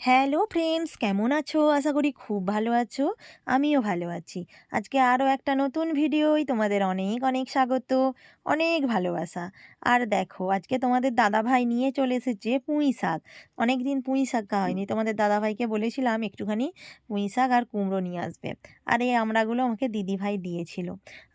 Hello friends, কেমন আছো? আশা করি খুব ভালো আছো, আমিও ভালো আছি। আজকে আরও একটা নতুন ভিডিওই তোমাদের অনেক অনেক স্বাগত, অনেক ভালোবাসা। আর দেখো, আজকে তোমাদের দাদাভাই নিয়ে চলে এসেছে পুঁই শাক। অনেক দিন পুঁই শাক খাওয়া হয়নি। তোমাদের দাদাভাইকে বলেছিলাম একটুখানি পুঁই শাক আর কুমড়ো নিয়ে আসবে। আর এই আমড়াগুলো আমাকে দিদিভাই দিয়েছিল।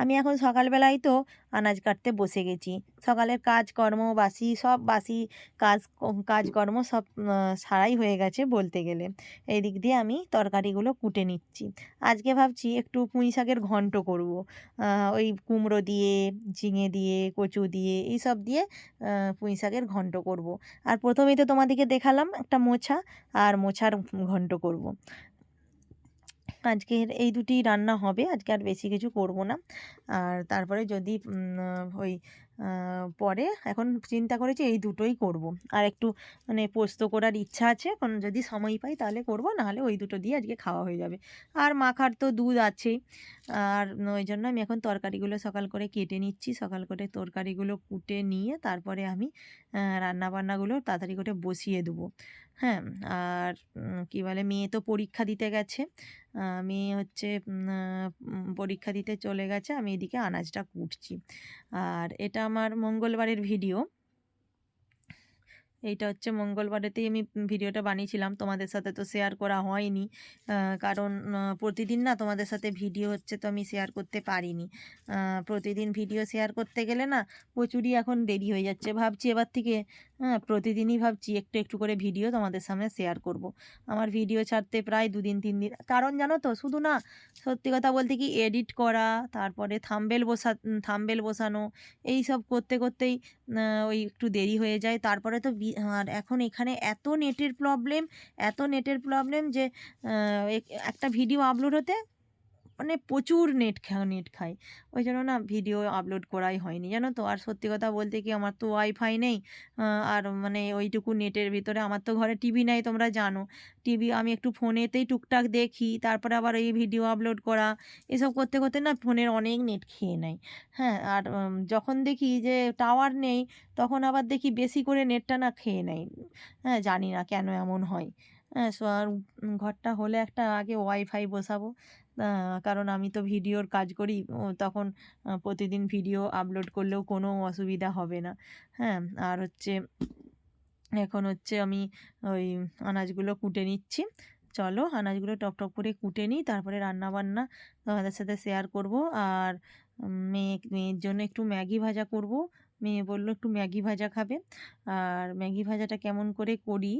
আমি এখন সকালবেলায় তো আনাজ কাটতে বসে গেছি। সকালের কাজকর্ম, বাসি, সব বাসি কাজ, কাজকর্ম সব সারাই হয়ে গেছে বলতে গেলে। এই দিক দিয়ে আমি তরকারিগুলো কুটে নিচ্ছি। আজকে ভাবছি একটু পুঁই শাকের ঘন্ট করব। ওই কুমড়ো দিয়ে, ঝিঙে দিয়ে, কচু দিয়ে এই সব দিয়ে পুঁই শাকের ঘন্ট করব। আর প্রথমেই তো তোমাদেরকে দেখালাম একটা মোছা, আর মোছার ঘন্ট করব। আজকের এই দুটি রান্না হবে। আজকে আর বেশি কিছু করব না। আর তারপরে যদি ওই পরে এখন চিন্তা করেছি এই দুটোই করব। আর একটু মানে পোস্ত করার ইচ্ছা আছে এখন যদি সময় পাই তাহলে করব, নাহলে ওই দুটো দিয়ে আজকে খাওয়া হয়ে যাবে। আর মাখার তো দুধ আছেই। আর ওই জন্য আমি এখন তরকারিগুলো সকাল করে কেটে নিচ্ছি, সকাল করে তরকারিগুলো কুটে নিয়ে তারপরে আমি রান্না বান্নাগুলো তাড়াতাড়ি করে বসিয়ে দেবো। হ্যাঁ আর কী বলে, মেয়ে তো পরীক্ষা দিতে গেছে। মেয়ে হচ্ছে পরীক্ষা দিতে চলে গেছে, আমি এদিকে আনাজটা কুটছি। আর এটা আমার মঙ্গলবারের ভিডিও। এইটা হচ্ছে মঙ্গলবারেতেই আমি ভিডিওটা বানিয়েছিলাম। তোমাদের সাথে তো শেয়ার করা হয়নি। কারণ প্রতিদিন না তোমাদের সাথে ভিডিও হচ্ছে তো আমি শেয়ার করতে পারিনি। প্রতিদিন ভিডিও শেয়ার করতে গেলে না প্রচুরই এখন দেরি হয়ে যাচ্ছে। ভাবছি এবার থেকে হ্যাঁ প্রতিদিনই ভাবছি একটু একটু করে ভিডিও তোমাদের সামনে শেয়ার করব। আমার ভিডিও ছাড়তে প্রায় দুদিন, তিন দিন, কারণ জানো তো শুধু না সত্যি কথা বলতে কি এডিট করা, তারপরে থাম্বেল বসা থাম্বেল বসানো এই সব করতে, করতেই ওই একটু দেরি হয়ে যায়। তারপরে তো আর এখন এখানে এত নেটের প্রবলেম এত নেটের প্রবলেম যে একটা ভিডিও আপলোড হতে মানে প্রচুর নেট খা নেট খায়। ওই জন্য না ভিডিও আপলোড করাই হয়নি, জানো তো? আর সত্যি কথা বলতে কি আমার তো ওয়াইফাই নেই আর মানে ওইটুকু নেটের ভিতরে আমার তো ঘরে টিভি নাই, তোমরা জানো। টিভি আমি একটু ফোনেতেই টুকটাক দেখি, তারপরে আবার এই ভিডিও আপলোড করা, এসব করতে করতে না ফোনের অনেক নেট খেয়ে নেয়। হ্যাঁ আর যখন দেখি যে টাওয়ার নেই, তখন আবার দেখি বেশি করে নেটটা না খেয়ে নেয়। হ্যাঁ জানি না কেন এমন হয়। হ্যাঁ ঘরটা হলে একটা আগে ওয়াইফাই বসাবো। কারণ আমি তো ভিডিওর কাজ করি তখন প্রতিদিন ভিডিও আপলোড করলেও কোনো অসুবিধা হবে না। হ্যাঁ আর হচ্ছে, এখন হচ্ছে আমি ওই আনাজগুলো কুটে নিচ্ছি। চলো আনাজগুলো টপ টপ করে কুটে নিই, তারপরে রান্না বান্না তোমাদের সাথে শেয়ার করব। আর মেয়ে, মেয়ের জন্য একটু ম্যাগি ভাজা করব। মেয়ে বলল, একটু ম্যাগি ভাজা খাবে। আর ম্যাগি ভাজাটা কেমন করে করি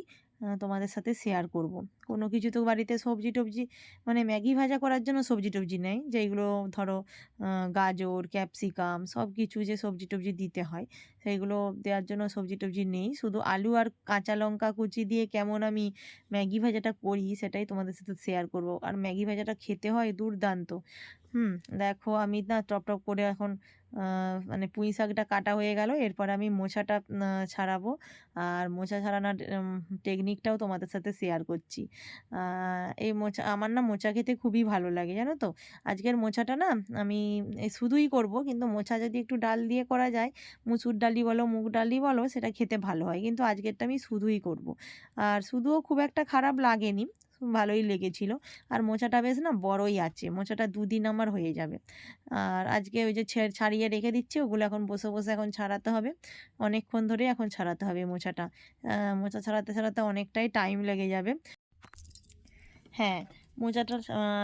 তোমাদের সাথে শেয়ার করব। কোনো কিছু তো বাড়িতে সবজি টবজি মানে ম্যাগি ভাজা করার জন্য সবজি টবজি নেই, যেইগুলো ধরো গাজর ক্যাপসিকাম সব কিছু যে সবজি টবজি দিতে হয়, সেইগুলো দেওয়ার জন্য সবজি টবজি নেই। শুধু আলু আর কাঁচা লঙ্কা কুচি দিয়ে কেমন আমি ম্যাগি ভাজাটা করি, সেটাই তোমাদের সাথে শেয়ার করব। আর ম্যাগি ভাজাটা খেতে হয় দুর্দান্ত। হুম, দেখো আমি না টপ টপ করে এখন মানে পুঁই শাকটা কাটা হয়ে গেল এরপর আমি আহ, ছাড়াবো। আর মোছা ছাড়ানোর টেকনিকটাও তোমাদের সাথে শেয়ার করছি। এই মোচা আমার না মোচা খেতে খুবই ভালো লাগে জানো তো? আজকের মোছাটা না আমি শুধুই করব কিন্তু মোছা যদি একটু ডাল দিয়ে করা যায় মুসুর ডালি বলো মুগ ডালি বলো সেটা খেতে ভালো হয়। কিন্তু আজকেরটা আমি শুধুই করব। আর শুধুও খুব একটা খারাপ লাগেনি। ভালোই লেগেছিল। আর মোচাটা বেশ না বড়ই আছে, মোচাটা দুদিন আমার হয়ে যাবে। আর আজকে ওই যে ছাড়িয়ে রেখে দিচ্ছি, ওগুলো এখন বসে বসে এখন ছাড়াতে হবে। অনেকক্ষণ ধরে এখন ছাড়াতে হবে মোচাটা। মোচা ছাড়াতে ছাড়াতে অনেকটাই টাইম লেগে যাবে। হ্যাঁ মোচাটা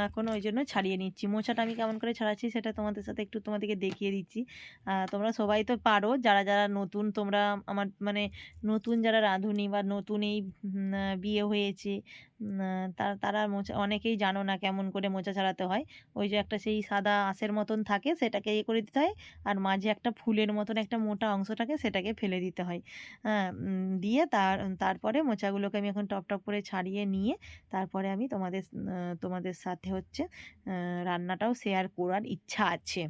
এখন ওই জন্য ছাড়িয়ে নিচ্ছি। মোচাটা আমি কেমন করে ছাড়াচ্ছি সেটা তোমাদের সাথে একটু তোমাদেরকে দেখিয়ে দিচ্ছি। তোমরা সবাই তো পারো, যারা যারা নতুন, তোমরা আমার মানে নতুন যারা রাঁধুনি বা নতুন এই বিয়ে হয়েছে তারা তারা মোচা, অনেকেই জানো না কেমন করে মোচা ছাড়াতে হয়। ওই যে একটা সেই সাদা আঁশের মতন থাকে, সেটাকে ইয়ে করে দিতে হয় আর মাঝে একটা ফুলের মতন একটা মোটা অংশ থাকে, সেটাকে ফেলে দিতে হয়। হ্যাঁ দিয়ে তার, তারপরে মোচাগুলোকে আমি এখন টপ টপ করে ছাড়িয়ে নিয়ে তারপরে আমি তোমাদের তোমাদের সাথে হচ্ছে রান্নাটাও শেয়ার করার ইচ্ছা আছে।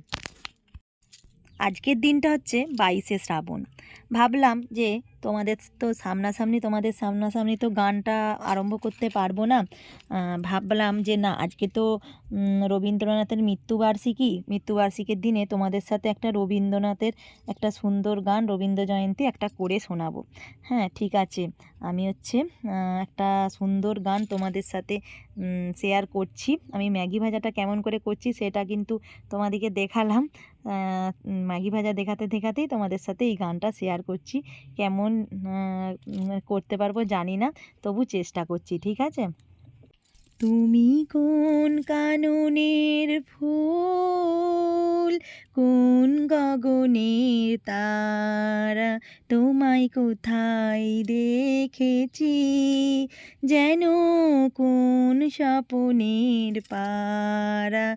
আজকের দিনটা হচ্ছে বাইশে শ্রাবণ। ভাবলাম যে তোমাদের তো সামনাসামনি, তোমাদের সামনাসামনি তো গানটা আরম্ভ করতে পারব না। ভাবলাম যে না, আজকে তো রবীন্দ্রনাথের মৃত্যুবার্ষিকী। মৃত্যুবার্ষিকীর দিনে তোমাদের সাথে একটা রবীন্দ্রনাথের একটা সুন্দর গান, রবীন্দ্র জয়ন্তী একটা করে শোনাবো। হ্যাঁ ঠিক আছে। আমি হচ্ছে একটা সুন্দর গান তোমাদের সাথে শেয়ার করছি। আমি ম্যাগি ভাজাটা কেমন করে করছি সেটা কিন্তু তোমাদেরকে দেখালাম। ম্যাগি ভাজা দেখাতে দেখাতেই তোমাদের সাথে এই গানটা শেয়ার করছি। কেমন উম, করতে পারব জানি না। তবু চেষ্টা করছি ঠিক আছে? তুমি কোন কাননের ফুল কোন গগনের তারা তোমায় কোথায় দেখেছি? যেন কোন স্বপনের পারা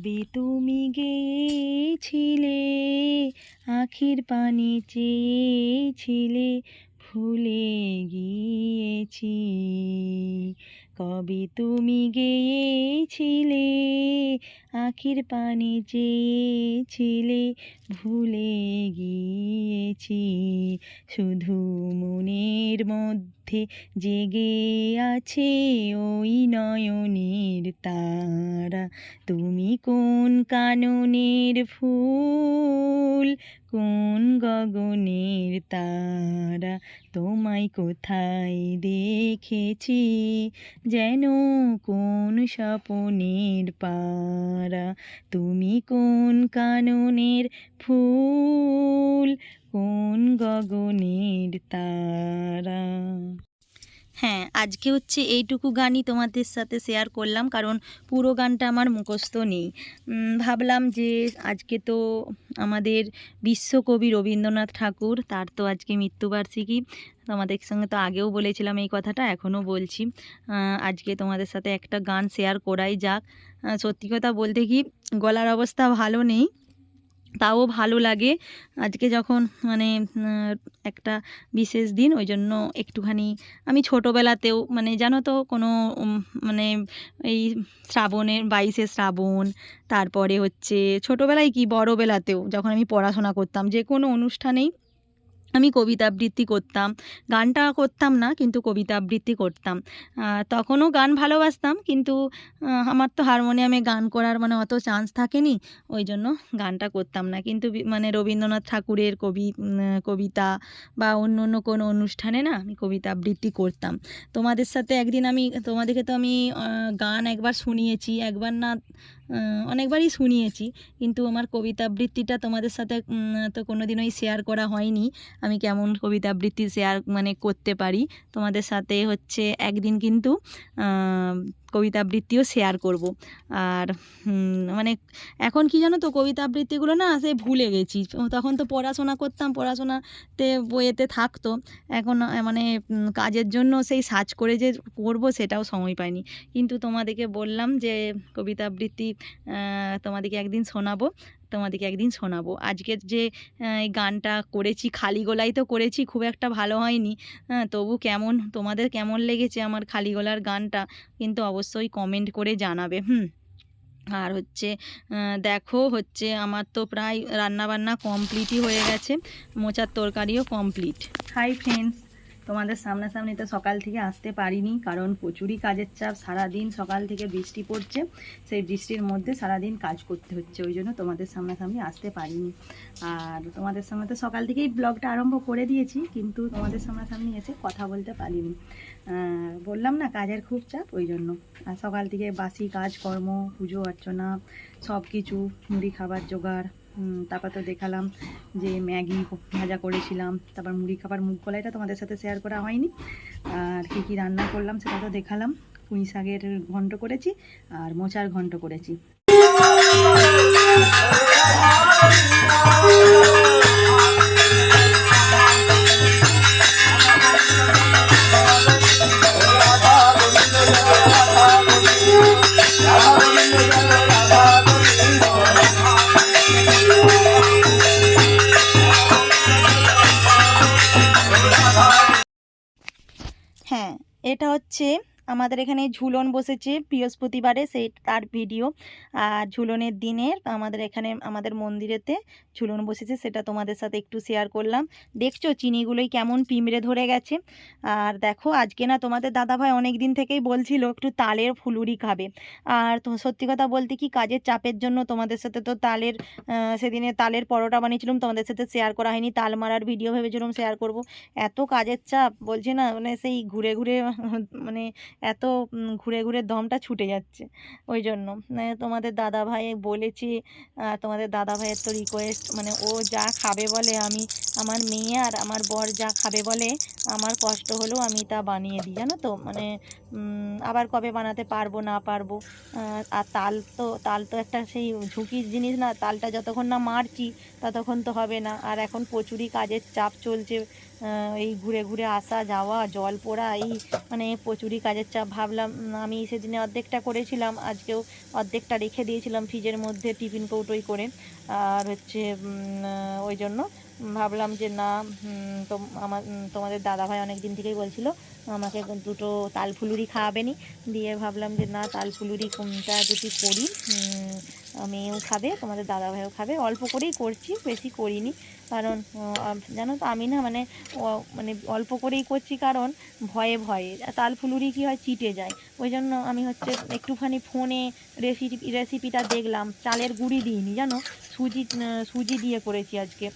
কবে তুমি গেছিলে? আখির পানি চেয়েছিলে ভুলে গিয়েছি। কবে তুমি গেয়েছিলে আখির পানি চেয়েছিলে ভুলে গিয়েছি। শুধু মনের মধ্যে জেগে আছে ওই নয়নের তারা। তুমি কোন কাননের ফুল, কোন গগনের তারা? তোমায় কোথায় দেখেছি যেন কোন স্বপনের পারা। তুমি কোন কাননের ফুল কোন গগনের তারা? হ্যাঁ আজকে হচ্ছে এইটুকু গানই তোমাদের সাথে শেয়ার করলাম, কারণ পুরো গানটা আমার মুখস্থ নেই। ভাবলাম যে আজকে তো আমাদের বিশ্বকবি রবীন্দ্রনাথ ঠাকুর, তার তো আজকে মৃত্যুবার্ষিকী। তোমাদের সঙ্গে তো আগেও বলেছিলাম এই কথাটা এখনও বলছি। আজকে তোমাদের সাথে একটা গান শেয়ার করাই যাক। সত্যি কথা বলতে কি, গলার অবস্থা ভালো নেই। তাও ভালো লাগে। আজকে যখন মানে একটা বিশেষ দিন ওই জন্য একটুখানি আমি ছোটোবেলাতেও মানে জানো তো, কোনো মানে এই শ্রাবণের বাইশে শ্রাবণ, তারপরে হচ্ছে ছোটোবেলায় কি বড়োবেলাতেও যখন আমি পড়াশোনা করতাম, যে কোনো অনুষ্ঠানেই আমি কবিতা আবৃত্তি করতাম। গানটা করতাম না, কিন্তু কবিতা আবৃত্তি করতাম তখনও গান ভালোবাসতাম, কিন্তু আমার তো হারমোনিয়ামে গান করার মানে অত চান্স থাকেনি, ওই জন্য গানটা করতাম না। কিন্তু মানে রবীন্দ্রনাথ ঠাকুরের কবি কবিতা বা অন্য অন্য কোনো অনুষ্ঠানে না আমি কবিতা আবৃত্তি করতাম। তোমাদের সাথে একদিন আমি, তোমাদেরকে তো আমি গান একবার শুনিয়েছি, একবার না অনেকবারই শুনিয়েছি, কিন্তু আমার কবিতা আবৃত্তিটা তোমাদের সাথে তো কোনো দিনই শেয়ার করা হয়নি। আমি কেমন কবিতা আবৃত্তি শেয়ার মানে করতে পারি? তোমাদের সাথে হচ্ছে একদিন কিন্তু কবিতা আবৃত্তিও শেয়ার করব। আর মানে এখন কি জানো তো কবিতা আবৃত্তিগুলো না সে ভুলে গেছি। তখন তো পড়াশোনা করতাম, পড়াশোনাতে বইয়েতে থাকতো। এখন মানে কাজের জন্য সেই সার্চ করে যে করব সেটাও সময় পাইনি। কিন্তু তোমাদেরকে বললাম যে কবিতা আবৃত্তি তোমাদেরকে একদিন শোনাবো। তোমাদেরকে একদিন শোনাবো। আজকের যে গানটা করেছি, খালি গলায় তো করেছি, খুব একটা ভালো হয়নি। হ্যাঁ তবু কেমন, তোমাদের কেমন লেগেছে আমার খালি গলার গানটা? কিন্তু অবশ্যই কমেন্ট করে জানাবে, হুম? আর হচ্ছে দেখো হচ্ছে আমার তো প্রায় রান্নাবান্না কমপ্লিটই হয়ে গেছে, মোচার তরকারিও কমপ্লিট হাই ফ্রেন্ডস তোমাদের সামনাসামনি তো সকাল থেকে আসতে পারিনি, কারণ প্রচুরই কাজের চাপ, সারাদিন সকাল থেকে বৃষ্টি পড়ছে, সেই বৃষ্টির মধ্যে সারাদিন কাজ করতে হচ্ছে, ওই জন্য তোমাদের সামনাসামনি আসতে পারিনি। আর তোমাদের সামনে তো সকাল থেকেই ব্লগটা আরম্ভ করে দিয়েছি, কিন্তু তোমাদের সামনাসামনি এসে কথা বলতে পারিনি। বললাম না, কাজের খুব চাপ, ওই জন্য। আর সকাল থেকে বাসি কাজকর্ম, পুজো অর্চনা সব কিছু মুড়ি খাবার জোগাড় তারপর তো দেখালাম যে ম্যাগি ভাজা করেছিলাম, তারপর মুড়ি খাবার মুগ কলাইটা তোমাদের সাথে শেয়ার করা হয়নি। আর কী কী রান্না করলাম সেটা তো দেখালাম। কুঁই শাকের ঘন্ট করেছি আর মোচার ঘন্ট করেছি। হচ্ছে আমাদের এখানে ঝুলন বসেছে বৃহস্পতিবারে সেই তার ভিডিও। আর ঝুলনের দিনের আমাদের এখানে, আমাদের মন্দিরেতে ঝুলন বসেছে, সেটা তোমাদের সাথে একটু শেয়ার করলাম। দেখছ চিনিগুলোই কেমন পিমড়ে ধরে গেছে। আর দেখো, আজকে না তোমাদের দাদাভাই অনেক দিন থেকেই বলছিল একটু তালের ফুলুরি খাবে। আর তো সত্যি কথা বলতে কি, কাজের চাপের জন্য তোমাদের সাথে তো তালের সেদিনে তালের পরোটা বানিয়েছিলাম, তোমাদের সাথে শেয়ার করা হয়নি। তাল মারার ভিডিও ভেবেছিলাম শেয়ার করব। এত কাজের চাপ, বলছি না মানে সেই ঘুরে ঘুরে মানে এত ঘুরে ঘুরে দমটা ছুটে যাচ্ছে। ওই জন্য মানে তোমাদের দাদা ভাই বলেছি তোমাদের দাদা ভাইয়ের তো রিকোয়েস্ট মানে ও যা খাবে বলে আমি, আমার মেয়ে আর আমার বর যা খাবে বলে আমার কষ্ট হলেও আমি তা বানিয়ে দিই, জানো তো? মানে আবার কবে বানাতে পারব, না পারব? আর তাল তো তাল তো একটা সেই ঝুঁকির জিনিস না, তালটা যতক্ষণ না মারছি, ততক্ষণ তো হবে না। আর এখন প্রচুরই কাজের চাপ চলছে এই ঘুরে ঘুরে আসা, যাওয়া, জল পোড়া, এই মানে প্রচুরই কাজের চাপ ভাবলাম আমি সেদিনে অর্ধেকটা করেছিলাম, আজকেও অর্ধেকটা রেখে দিয়েছিলাম ফ্রিজের মধ্যে টিফিন কৌটোই করে। আর হচ্ছে ওই জন্য ভাবলাম যে না তো আমার তোমাদের দাদাভাই অনেক দিন থেকেই বলছিল, আমাকে দুটো তাল ফুলুরি খাওয়াবেনি। দিয়ে ভাবলাম যে না, তাল ফুলুরি কোনটা যদি করি মেয়েও খাবে, তোমাদের দাদাভাইও খাবে। অল্প করেই করছি, বেশি করিনি। কারণ জানো তো, আমি না মানে মানে অল্প করেই করছি কারণ ভয়ে ভয়ে। তাল ফুলুরি কী হয়, চিটে যায়। ওই জন্য আমি হচ্ছে একটুখানি ফোনে রেসিপি রেসিপিটা দেখলাম। চালের গুঁড়ি দিইনি, জানো? সুজি সুজি দিয়ে করেছি আজকে।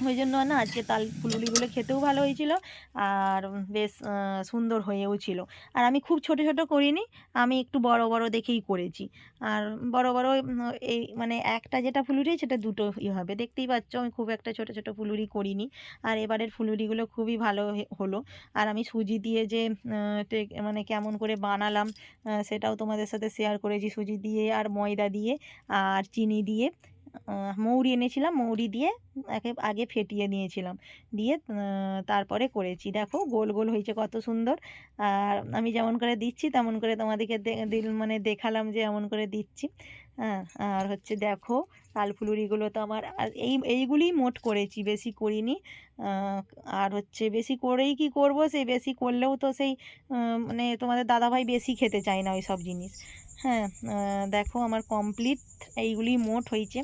ওই জন্য না আজকে তাল ফুলুরিগুলো খেতেও ভালো হয়েছিল আর বেশ সুন্দর হয়েও ছিল। আর আমি খুব ছোট ছোট করিনি, আমি একটু বড় বড় দেখেই করেছি। আর বড় বড় এই মানে একটা যেটা ফুলুরি সেটা দুটো ই হবে। দেখতেই পাচ্ছ আমি খুব একটা ছোট ছোট ফুলুরি করিনি। আর এবারের ফুলুরিগুলো খুবই ভালো হলো। আর আমি সুজি দিয়ে যে মানে কেমন করে বানালাম সেটাও তোমাদের সাথে শেয়ার করেছি। সুজি দিয়ে আর ময়দা দিয়ে আর চিনি দিয়ে। মৌরি এনেছিলাম, মৌরি দিয়ে একে আগে ফেটিয়ে নিয়েছিলাম। দিয়ে তারপরে করেছি। দেখো, গোল গোল হয়েছে, কত সুন্দর। আর আমি যেমন করে দিচ্ছি, তেমন করে তোমাদেরকে দিল মানে দেখালাম যে এমন করে দিচ্ছি। হ্যাঁ আর হচ্ছে দেখো ফুলুরিগুলো তো আমার আর এই, এইগুলিই মোট করেছি, বেশি করিনি। আর হচ্ছে বেশি করেই কি করব? সেই বেশি করলেও তো সেই মানে তোমাদের দাদাভাই বেশি খেতে চায় না ওই সব জিনিস। হ্যাঁ দেখো আমার কমপ্লিট এইগুলি মোট হয়েছে।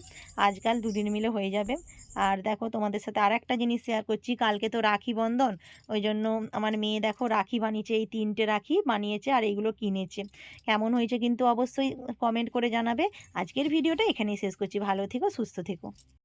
আজকাল দুদিন মিলে হয়ে যাবে। আর দেখো তোমাদের সাথে আর একটা জিনিস শেয়ার করছি, কালকে তো রাখি বন্ধন। ওই জন্য আমার মেয়ে দেখো রাখি বানিয়েছে, এই তিনটে রাখি বানিয়েছে আর এইগুলো কিনেছে। কেমন হয়েছে কিন্তু অবশ্যই কমেন্ট করে জানাবে। আজকের ভিডিওটা এখানেই শেষ করছি। ভালো থেকো সুস্থ থেকো